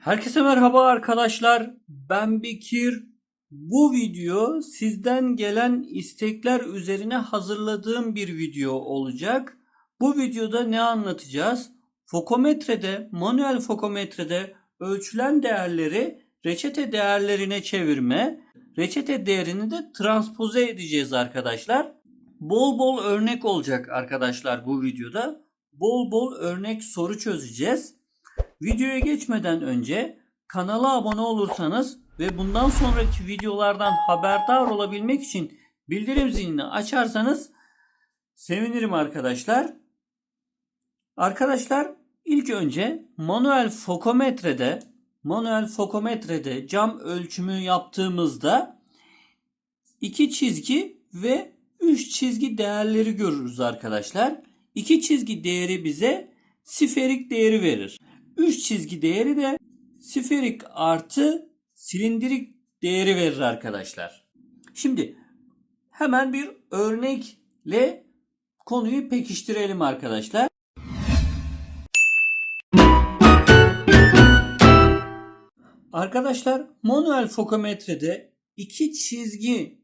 Herkese merhaba arkadaşlar. Ben Bekir. Bu video sizden gelen istekler üzerine hazırladığım bir video olacak. Bu videoda ne anlatacağız? Fokometrede, manuel fokometrede ölçülen değerleri reçete değerlerine çevirme, reçete değerini de transpoze edeceğiz arkadaşlar. Bol bol örnek olacak arkadaşlar bu videoda. Bol bol örnek soru çözeceğiz. Videoya geçmeden önce kanala abone olursanız ve bundan sonraki videolardan haberdar olabilmek için bildirim zilini açarsanız sevinirim arkadaşlar. Arkadaşlar ilk önce manuel fokometrede manuel fokometrede cam ölçümü yaptığımızda iki çizgi ve üç çizgi değerleri görürüz arkadaşlar. İki çizgi değeri bize siferik değeri verir. 3 çizgi değeri de siferik artı silindirik değeri verir arkadaşlar. Şimdi hemen bir örnekle konuyu pekiştirelim arkadaşlar. Arkadaşlar manuel fokometrede iki çizgi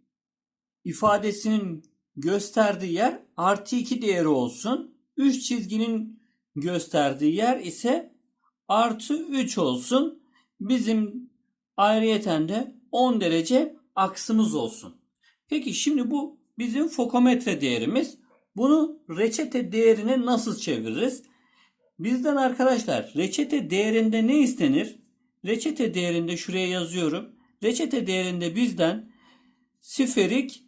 ifadesinin gösterdiği yer artı 2 değeri olsun. 3 çizginin gösterdiği yer ise artı 3 olsun. Bizim ayrıyeten de 10 derece aksımız olsun. Peki şimdi bu bizim fokometre değerimiz. Bunu reçete değerine nasıl çeviririz? Bizden arkadaşlar reçete değerinde ne istenir? Reçete değerinde şuraya yazıyorum. Reçete değerinde bizden siferik,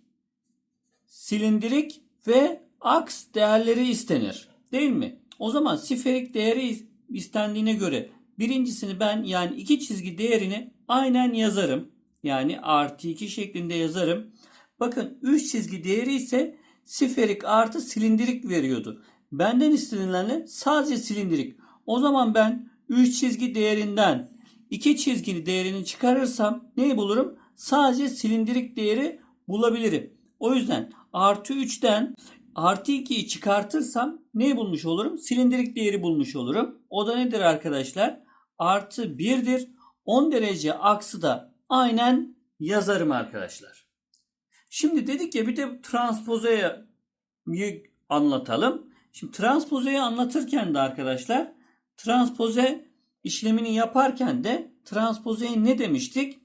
silindirik ve aks değerleri istenir. Değil mi? O zaman siferik değeri istendiğine göre birincisini ben yani iki çizgi değerini aynen yazarım. Yani artı 2 şeklinde yazarım. Bakın 3 çizgi değeri ise siferik artı silindirik veriyordu. Benden istenilenle sadece silindirik. O zaman ben 3 çizgi değerinden 2 çizgini değerini çıkarırsam neyi bulurum? Sadece silindirik değeri bulabilirim. O yüzden artı 3'ten artı 2'yi çıkartırsam neyi bulmuş olurum? Silindirik değeri bulmuş olurum. O da nedir arkadaşlar? Artı 1'dir. 10 derece aksı da aynen yazarım arkadaşlar. Şimdi dedik ya bir de transpozeyi anlatalım. Şimdi transpozeyi anlatırken de arkadaşlar transpoze işlemini yaparken de transpozeyi ne demiştik?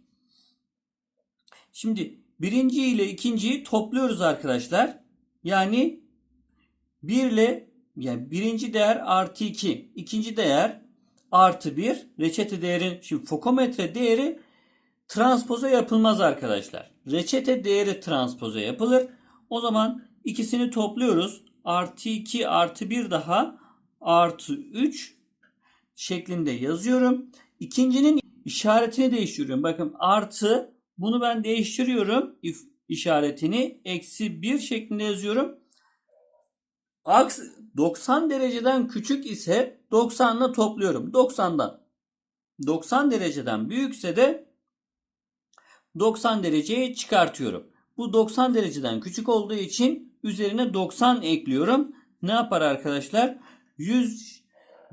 Şimdi birinci ile ikinciyi topluyoruz arkadaşlar. Yani 1 ile yani birinci değer artı 2, ikinci değer artı 1. Reçete değerin şimdi fokometre değeri transpoze yapılmaz arkadaşlar. Reçete değeri transpoze yapılır. O zaman ikisini topluyoruz. Artı 2 artı 1 daha artı 3 şeklinde yazıyorum. İkincinin işaretini değiştiriyorum. Bakın artı bunu ben değiştiriyorum. işaretini eksi 1 şeklinde yazıyorum. Aks 90 dereceden küçük ise 90 ile topluyorum. 90'dan 90 dereceden büyükse de 90 dereceye çıkartıyorum. Bu 90 dereceden küçük olduğu için üzerine 90 ekliyorum. Ne yapar arkadaşlar? 100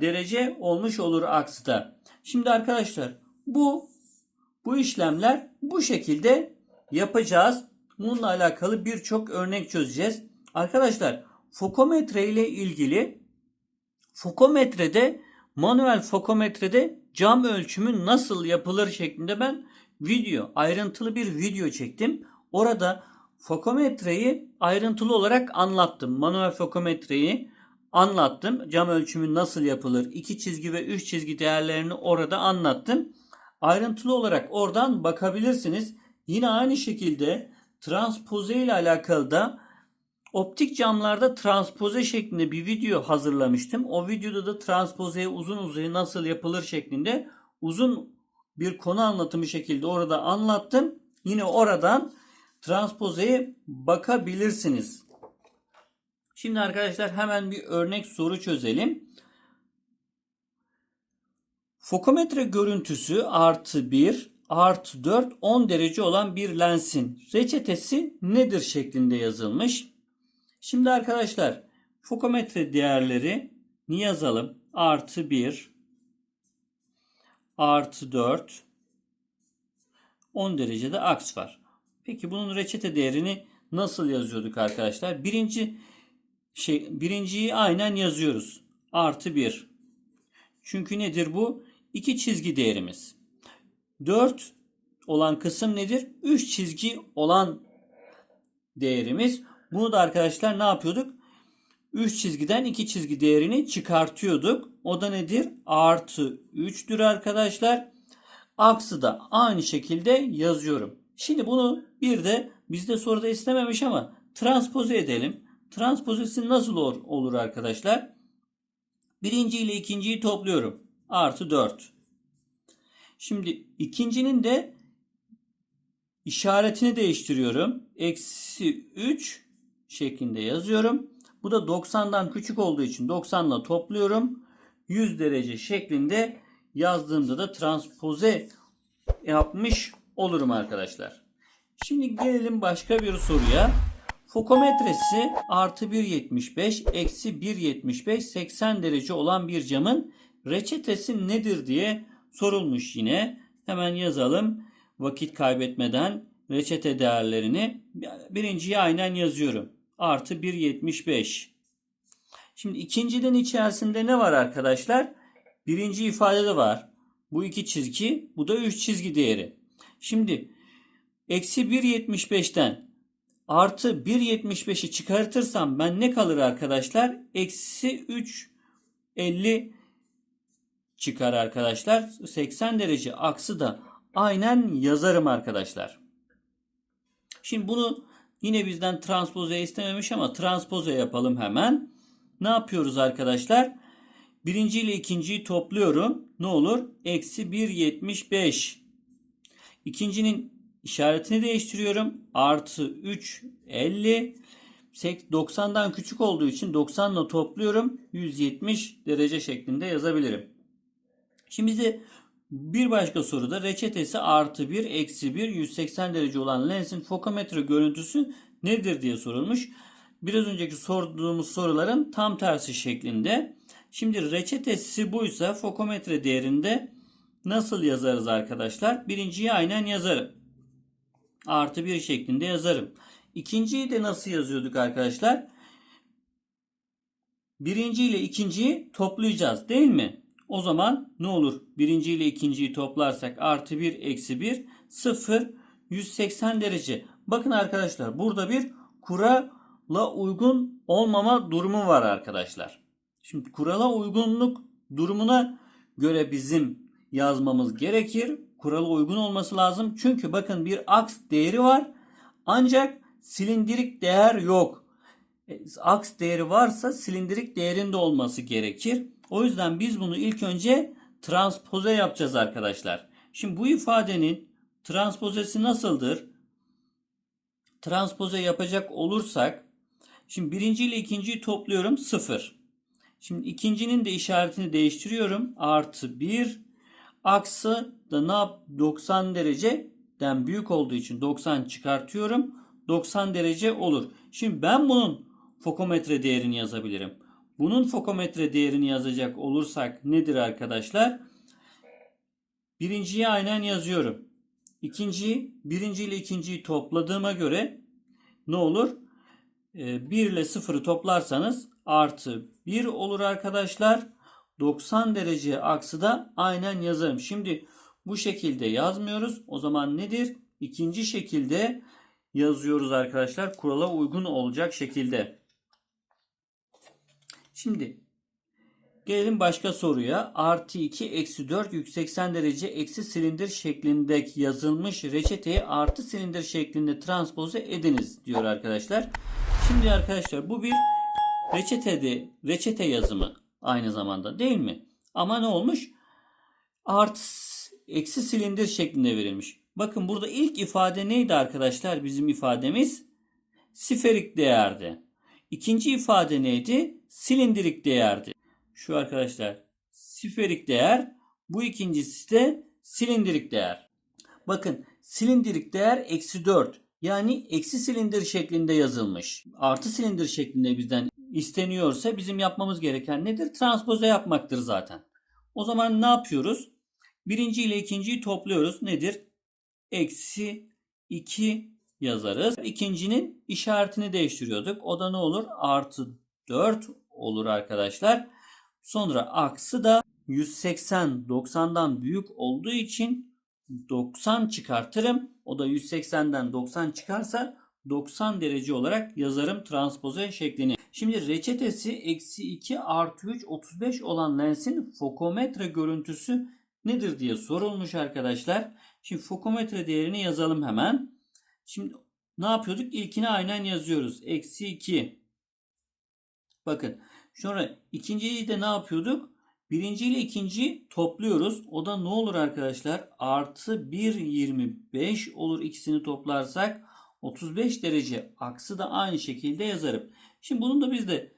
derece olmuş olur aksıda. Şimdi arkadaşlar bu bu işlemler bu şekilde yapacağız. Bununla alakalı birçok örnek çözeceğiz. Arkadaşlar fokometre ile ilgili fokometrede manuel fokometrede cam ölçümü nasıl yapılır şeklinde ben video ayrıntılı bir video çektim. Orada fokometreyi ayrıntılı olarak anlattım. Manuel fokometreyi anlattım. Cam ölçümü nasıl yapılır? İki çizgi ve üç çizgi değerlerini orada anlattım. Ayrıntılı olarak oradan bakabilirsiniz. Yine aynı şekilde transpoze ile alakalı da optik camlarda transpoze şeklinde bir video hazırlamıştım. O videoda da transpozeye uzun uzun nasıl yapılır şeklinde uzun bir konu anlatımı şekilde orada anlattım. Yine oradan transpozeye bakabilirsiniz. Şimdi arkadaşlar hemen bir örnek soru çözelim. Fokometre görüntüsü artı 1 artı 4 10 derece olan bir lensin reçetesi nedir şeklinde yazılmış. Şimdi arkadaşlar fokometre değerleri ni yazalım? Artı 1 artı 4 10 derecede aks var. Peki bunun reçete değerini nasıl yazıyorduk arkadaşlar? Birinci şey birinciyi aynen yazıyoruz. Artı 1. Çünkü nedir bu? İki çizgi değerimiz. 4 olan kısım nedir? 3 çizgi olan değerimiz. Bunu da arkadaşlar ne yapıyorduk? 3 çizgiden 2 çizgi değerini çıkartıyorduk. O da nedir? Artı 3'tür arkadaşlar. Aksı da aynı şekilde yazıyorum. Şimdi bunu bir de bizde soruda istememiş ama transpoze edelim. Transpozesi nasıl olur arkadaşlar? Birinci ile ikinciyi topluyorum. Artı 4. Şimdi ikincinin de işaretini değiştiriyorum. Eksi 3 şeklinde yazıyorum. Bu da 90'dan küçük olduğu için 90 ile topluyorum. 100 derece şeklinde yazdığımda da transpoze yapmış olurum arkadaşlar. Şimdi gelelim başka bir soruya. Fokometresi artı 1.75 eksi 1.75 80 derece olan bir camın reçetesi nedir diye sorulmuş yine. Hemen yazalım. Vakit kaybetmeden reçete değerlerini birinciye aynen yazıyorum. Artı 1.75. Şimdi ikinciden içerisinde ne var arkadaşlar? Birinci ifadede var. Bu iki çizgi, bu da üç çizgi değeri. Şimdi eksi 1.75'ten artı 1.75'i çıkartırsam ben ne kalır arkadaşlar? Eksi 3.50 çıkar arkadaşlar. 80 derece aksı da aynen yazarım arkadaşlar. Şimdi bunu yine bizden transpoze istememiş ama transpoze yapalım hemen. Ne yapıyoruz arkadaşlar? Birinci ile ikinciyi topluyorum. Ne olur? Eksi 1.75. İkincinin işaretini değiştiriyorum. Artı 3.50. 90'dan küçük olduğu için 90 ile topluyorum. 170 derece şeklinde yazabilirim. Şimdi bize bir başka soruda reçetesi artı 1 eksi 1 180 derece olan lensin fokometre görüntüsü nedir diye sorulmuş. Biraz önceki sorduğumuz soruların tam tersi şeklinde. Şimdi reçetesi buysa fokometre değerinde nasıl yazarız arkadaşlar? Birinciyi aynen yazarım. Artı 1 şeklinde yazarım. İkinciyi de nasıl yazıyorduk arkadaşlar? Birinci ile ikinciyi toplayacağız değil mi? O zaman ne olur? Birinci ile ikinciyi toplarsak artı 1 eksi 1 0 180 derece. Bakın arkadaşlar burada bir kurala uygun olmama durumu var arkadaşlar. Şimdi kurala uygunluk durumuna göre bizim yazmamız gerekir. Kurala uygun olması lazım. Çünkü bakın bir aks değeri var. Ancak silindirik değer yok. E, aks değeri varsa silindirik değerinde olması gerekir. O yüzden biz bunu ilk önce transpoze yapacağız arkadaşlar. Şimdi bu ifadenin transpozesi nasıldır? Transpoze yapacak olursak şimdi birinci ile ikinciyi topluyorum 0. Şimdi ikincinin de işaretini değiştiriyorum. Artı 1 aksı da ne yap 90 dereceden büyük olduğu için 90 çıkartıyorum. 90 derece olur. Şimdi ben bunun fokometre değerini yazabilirim. Bunun fokometre değerini yazacak olursak nedir arkadaşlar? Birinciyi aynen yazıyorum. İkinciyi, birinci ile ikinciyi topladığıma göre ne olur? 1 ee, ile 0'ı toplarsanız artı 1 olur arkadaşlar. 90 derece aksı da aynen yazarım. Şimdi bu şekilde yazmıyoruz. O zaman nedir? İkinci şekilde yazıyoruz arkadaşlar. Kurala uygun olacak şekilde. Şimdi gelelim başka soruya. Artı 2 eksi 4 180 derece eksi silindir şeklinde yazılmış reçeteyi artı silindir şeklinde transpoze ediniz diyor arkadaşlar. Şimdi arkadaşlar bu bir reçetede reçete yazımı aynı zamanda değil mi? Ama ne olmuş? Artı eksi silindir şeklinde verilmiş. Bakın burada ilk ifade neydi arkadaşlar? Bizim ifademiz siferik değerdi. İkinci ifade neydi? Silindirik değerdi. Şu arkadaşlar siferik değer. Bu ikincisi de silindirik değer. Bakın silindirik değer eksi 4. Yani eksi silindir şeklinde yazılmış. Artı silindir şeklinde bizden isteniyorsa bizim yapmamız gereken nedir? Transpoze yapmaktır zaten. O zaman ne yapıyoruz? Birinci ile ikinciyi topluyoruz. Nedir? Eksi 2 yazarız. İkincinin işaretini değiştiriyorduk. O da ne olur? Artı 4 olur arkadaşlar. Sonra aksı da 180 90'dan büyük olduğu için 90 çıkartırım. O da 180'den 90 çıkarsa 90 derece olarak yazarım transpoze şeklini. Şimdi reçetesi eksi 2 artı 3 35 olan lensin fokometre görüntüsü nedir diye sorulmuş arkadaşlar. Şimdi fokometre değerini yazalım hemen. Şimdi ne yapıyorduk? İlkini aynen yazıyoruz. Eksi 2. Bakın. Sonra ikinciyi de ne yapıyorduk? Birinci ile ikinciyi topluyoruz. O da ne olur arkadaşlar? Artı 1.25 olur ikisini toplarsak. 35 derece aksı da aynı şekilde yazarım. Şimdi bunun da biz de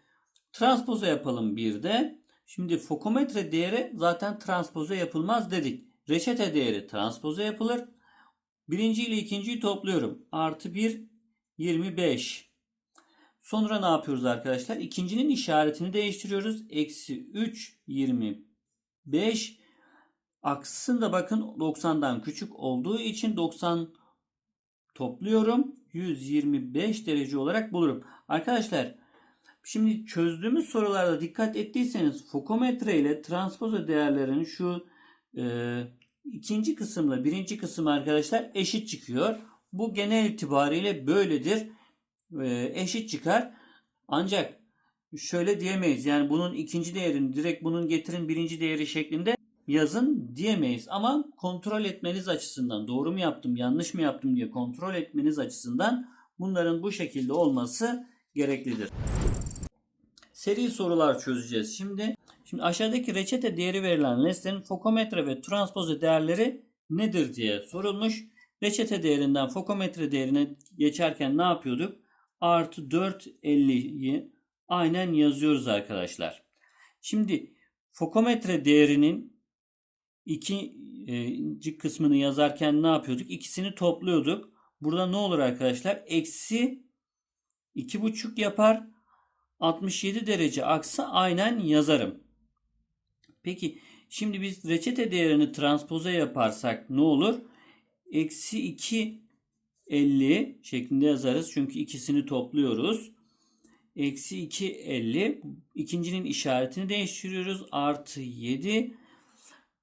transpoze yapalım bir de. Şimdi fokometre değeri zaten transpoze yapılmaz dedik. Reçete değeri transpoze yapılır. Birinci ile ikinciyi topluyorum. Artı 1 25. Sonra ne yapıyoruz arkadaşlar? İkincinin işaretini değiştiriyoruz. Eksi 3 25. Aksında bakın 90'dan küçük olduğu için 90 topluyorum. 125 derece olarak bulurum. Arkadaşlar şimdi çözdüğümüz sorularda dikkat ettiyseniz fokometre ile transpoze değerlerinin şu e, ikinci kısımla birinci kısım arkadaşlar eşit çıkıyor. Bu genel itibariyle böyledir. E, eşit çıkar. Ancak şöyle diyemeyiz. Yani bunun ikinci değerini direkt bunun getirin birinci değeri şeklinde yazın diyemeyiz. Ama kontrol etmeniz açısından doğru mu yaptım yanlış mı yaptım diye kontrol etmeniz açısından bunların bu şekilde olması gereklidir. Seri sorular çözeceğiz şimdi. Şimdi aşağıdaki reçete değeri verilen nesnenin fokometre ve transpoze değerleri nedir diye sorulmuş. Reçete değerinden fokometre değerine geçerken ne yapıyorduk? Artı 450'yi aynen yazıyoruz arkadaşlar. Şimdi fokometre değerinin ikinci kısmını yazarken ne yapıyorduk? İkisini topluyorduk. Burada ne olur arkadaşlar? Eksi 2,5 yapar. 67 derece aksa aynen yazarım. Peki şimdi biz reçete değerini transpoze yaparsak ne olur? Eksi 2 50 şeklinde yazarız. Çünkü ikisini topluyoruz. Eksi 2 50. İkincinin işaretini değiştiriyoruz. Artı 7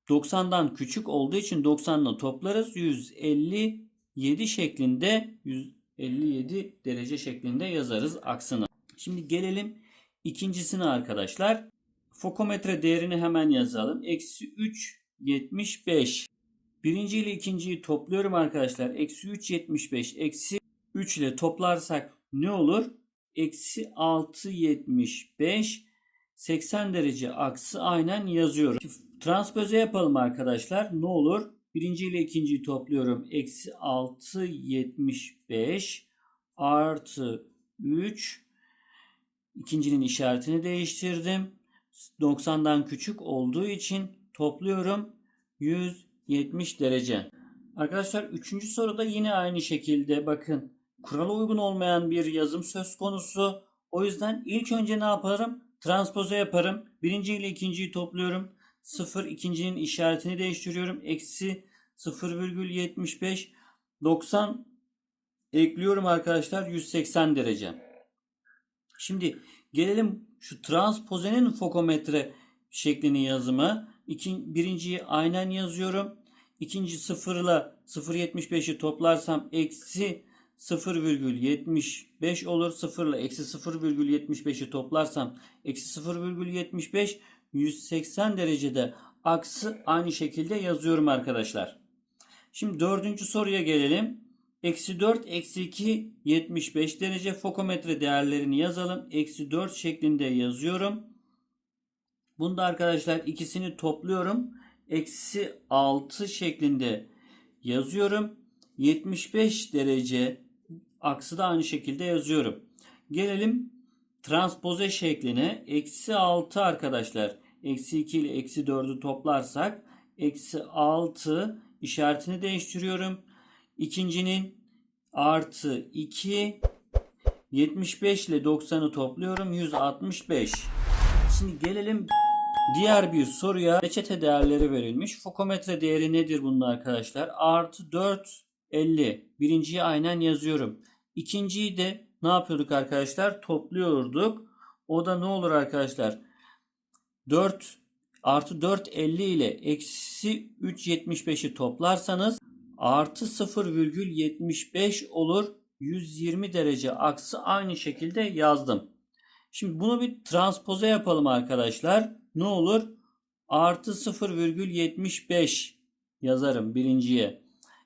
90'dan küçük olduğu için 90'la toplarız. 157 şeklinde 157 derece şeklinde yazarız aksını. Şimdi gelelim ikincisine arkadaşlar. Fokometre değerini hemen yazalım. Eksi 3 75. Birinci ile ikinciyi topluyorum arkadaşlar. Eksi 3 75. Eksi 3 ile toplarsak ne olur? Eksi 6 75. 80 derece aksı aynen yazıyorum. Transpoze yapalım arkadaşlar. Ne olur? Birinci ile ikinciyi topluyorum. Eksi 6 75 artı 3 İkincinin işaretini değiştirdim. 90'dan küçük olduğu için topluyorum 170 derece. Arkadaşlar üçüncü soruda yine aynı şekilde bakın kurala uygun olmayan bir yazım söz konusu. O yüzden ilk önce ne yaparım? Transpoze yaparım. Birinci ile ikinciyi topluyorum. 0 ikincinin işaretini değiştiriyorum. Eksi 0,75 90 ekliyorum arkadaşlar 180 derece. Şimdi gelelim şu transpozenin fokometre şeklini yazımı. İkin, birinciyi aynen yazıyorum. İkinci sıfırla 0.75'i toplarsam eksi 0,75 olur. Sıfırla eksi 0,75'i toplarsam eksi 0,75 180 derecede aksı aynı şekilde yazıyorum arkadaşlar. Şimdi dördüncü soruya gelelim. Eksi 4, eksi 2, 75 derece fokometre değerlerini yazalım. Eksi 4 şeklinde yazıyorum. Bunda arkadaşlar ikisini topluyorum. Eksi 6 şeklinde yazıyorum. 75 derece aksı da aynı şekilde yazıyorum. Gelelim transpoze şekline. Eksi 6 arkadaşlar. Eksi 2 ile eksi 4'ü toplarsak eksi 6 işaretini değiştiriyorum. İkincinin artı 2 75 ile 90'ı topluyorum 165. Şimdi gelelim Diğer bir soruya reçete değerleri verilmiş. Fokometre değeri nedir bunun arkadaşlar? Artı 4, 50. Birinciyi aynen yazıyorum. İkinciyi de ne yapıyorduk arkadaşlar? Topluyorduk. O da ne olur arkadaşlar? 4 artı 4 50 ile eksi 3 75'i toplarsanız artı 0,75 olur. 120 derece aksı aynı şekilde yazdım. Şimdi bunu bir transpoze yapalım arkadaşlar. Ne olur? Artı 0,75 yazarım birinciye.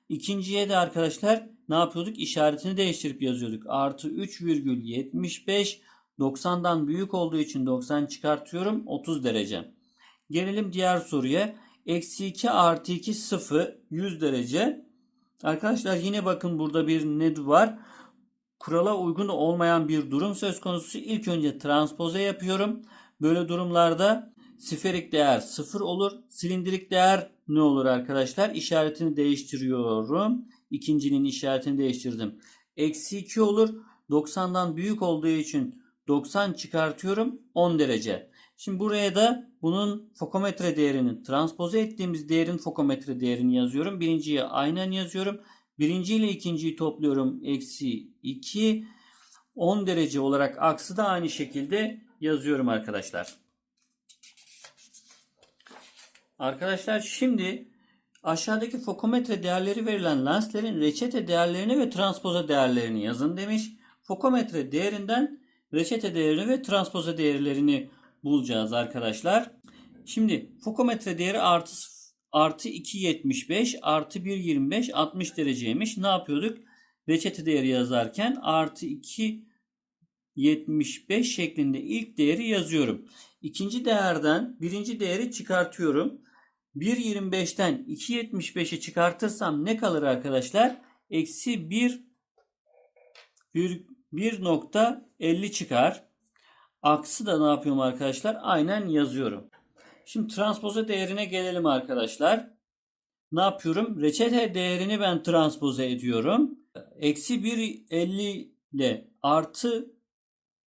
İkinciye de arkadaşlar ne yapıyorduk? İşaretini değiştirip yazıyorduk. Artı 3,75 90'dan büyük olduğu için 90 çıkartıyorum 30 derece. Gelelim diğer soruya. Eksi 2 artı 2 0 100 derece. Arkadaşlar yine bakın burada bir ne var? Kurala uygun olmayan bir durum söz konusu. İlk önce transpoze yapıyorum. Böyle durumlarda siferik değer 0 olur. Silindirik değer ne olur arkadaşlar? İşaretini değiştiriyorum. İkincinin işaretini değiştirdim. Eksi 2 olur. 90'dan büyük olduğu için 90 çıkartıyorum 10 derece. Şimdi buraya da bunun fokometre değerini transpoze ettiğimiz değerin fokometre değerini yazıyorum. Birinciyi aynen yazıyorum. Birinci ile ikinciyi topluyorum. Eksi 2. 10 derece olarak aksı da aynı şekilde yazıyorum arkadaşlar. Arkadaşlar şimdi aşağıdaki fokometre değerleri verilen lenslerin reçete değerlerini ve transpoze değerlerini yazın demiş. Fokometre değerinden reçete değerini ve transpoze değerlerini bulacağız arkadaşlar. Şimdi fokometre değeri artı artı 2.75 artı 1.25 60 dereceymiş. Ne yapıyorduk? Reçete değeri yazarken artı 2.75 şeklinde ilk değeri yazıyorum. İkinci değerden birinci değeri çıkartıyorum. 1.25'ten 2.75'i çıkartırsam ne kalır arkadaşlar? Eksi 1 1.50 çıkar. Aksı da ne yapıyorum arkadaşlar? Aynen yazıyorum. Şimdi transpoze değerine gelelim arkadaşlar. Ne yapıyorum? Reçete değerini ben transpoze ediyorum. Eksi 1.50 ile artı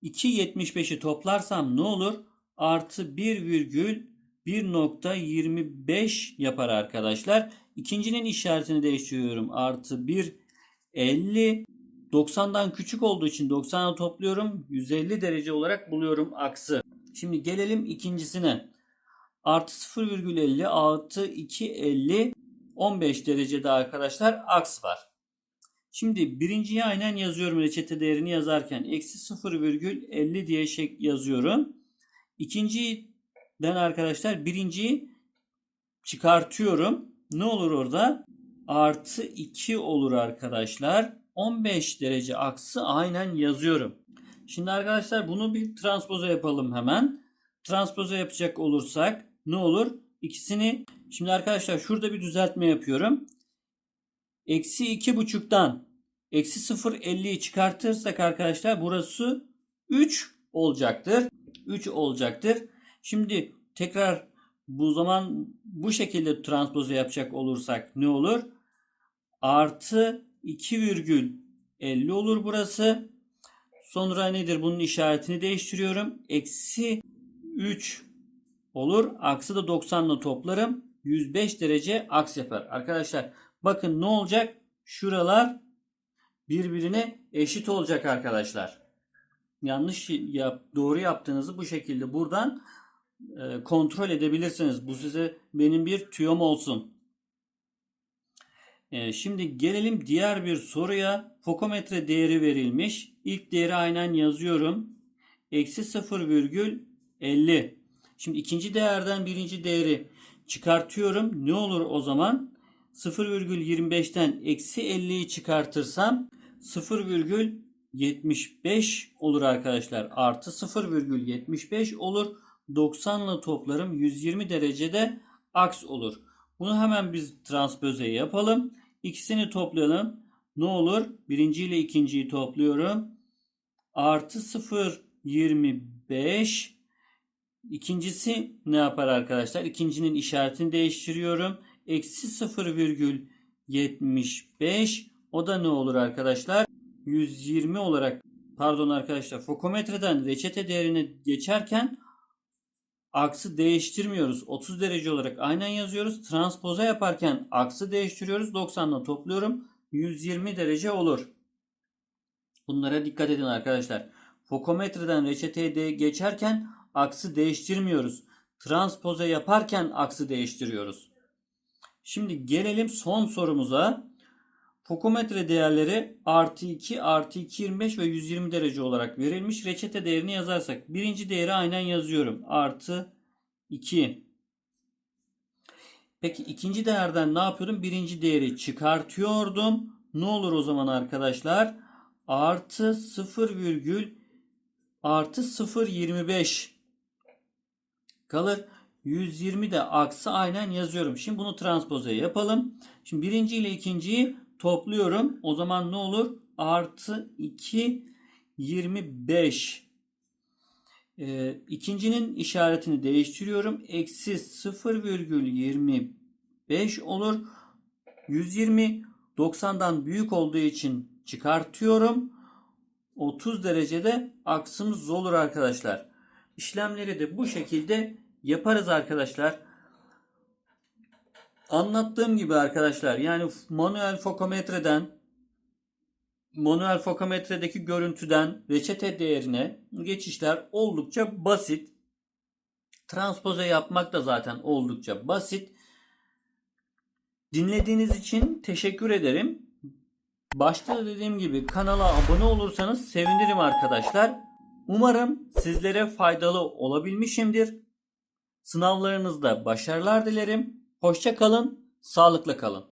2.75'i toplarsam ne olur? Artı 1,1.25 yapar arkadaşlar. İkincinin işaretini değiştiriyorum. Artı 1.50 90'dan küçük olduğu için 90'a topluyorum. 150 derece olarak buluyorum aksı. Şimdi gelelim ikincisine. Artı 0,50 artı 2,50 15 derecede arkadaşlar aks var. Şimdi birinciyi aynen yazıyorum reçete değerini yazarken. Eksi 0,50 diye şey yazıyorum. İkinciden arkadaşlar birinciyi çıkartıyorum. Ne olur orada? Artı 2 olur arkadaşlar. 15 derece aksı aynen yazıyorum. Şimdi arkadaşlar bunu bir transpoze yapalım hemen. Transpoze yapacak olursak ne olur? İkisini şimdi arkadaşlar şurada bir düzeltme yapıyorum. Eksi iki buçuktan eksi 0.50'yi çıkartırsak arkadaşlar burası 3 olacaktır. 3 olacaktır. Şimdi tekrar bu zaman bu şekilde transpoze yapacak olursak ne olur? Artı 2,50 olur burası. Sonra nedir? Bunun işaretini değiştiriyorum. Eksi 3 olur. Aksı da 90 ile toplarım. 105 derece aks yapar. Arkadaşlar bakın ne olacak? Şuralar birbirine eşit olacak arkadaşlar. Yanlış yap, doğru yaptığınızı bu şekilde buradan e, kontrol edebilirsiniz. Bu size benim bir tüyom olsun. E, şimdi gelelim diğer bir soruya. Fokometre değeri verilmiş. İlk değeri aynen yazıyorum. Eksi 0,50. Şimdi ikinci değerden birinci değeri çıkartıyorum. Ne olur o zaman? 0,25'ten eksi 50'yi çıkartırsam 0,75 olur arkadaşlar. Artı 0,75 olur. 90 ile toplarım 120 derecede aks olur. Bunu hemen biz transpoze yapalım. İkisini toplayalım. Ne olur? Birinci ile ikinciyi topluyorum. Artı 0,25 İkincisi ne yapar arkadaşlar? İkincinin işaretini değiştiriyorum. Eksi 0,75 o da ne olur arkadaşlar? 120 olarak pardon arkadaşlar fokometreden reçete değerini geçerken aksı değiştirmiyoruz. 30 derece olarak aynen yazıyoruz. Transpoza yaparken aksı değiştiriyoruz. 90'la topluyorum. 120 derece olur. Bunlara dikkat edin arkadaşlar. Fokometreden reçeteye de geçerken aksı değiştirmiyoruz. Transpoza yaparken aksı değiştiriyoruz. Şimdi gelelim son sorumuza. Fokometre değerleri artı 2, artı 225 ve 120 derece olarak verilmiş. Reçete değerini yazarsak birinci değeri aynen yazıyorum. Artı 2. Peki ikinci değerden ne yapıyordum? Birinci değeri çıkartıyordum. Ne olur o zaman arkadaşlar? Artı 0 virgül artı 0.25 kalır. 120 de aksı aynen yazıyorum. Şimdi bunu transpoze yapalım. Şimdi birinci ile ikinciyi topluyorum. O zaman ne olur? Artı 2 25. Ee, ikincinin işaretini değiştiriyorum. Eksi 0,25 olur. 120 90'dan büyük olduğu için çıkartıyorum. 30 derecede aksımız olur arkadaşlar. İşlemleri de bu şekilde yaparız arkadaşlar. Anlattığım gibi arkadaşlar yani manuel fokometreden manuel fokometredeki görüntüden reçete değerine geçişler oldukça basit. Transpoze yapmak da zaten oldukça basit. Dinlediğiniz için teşekkür ederim. Başta dediğim gibi kanala abone olursanız sevinirim arkadaşlar. Umarım sizlere faydalı olabilmişimdir. Sınavlarınızda başarılar dilerim. Hoşça kalın, sağlıkla kalın.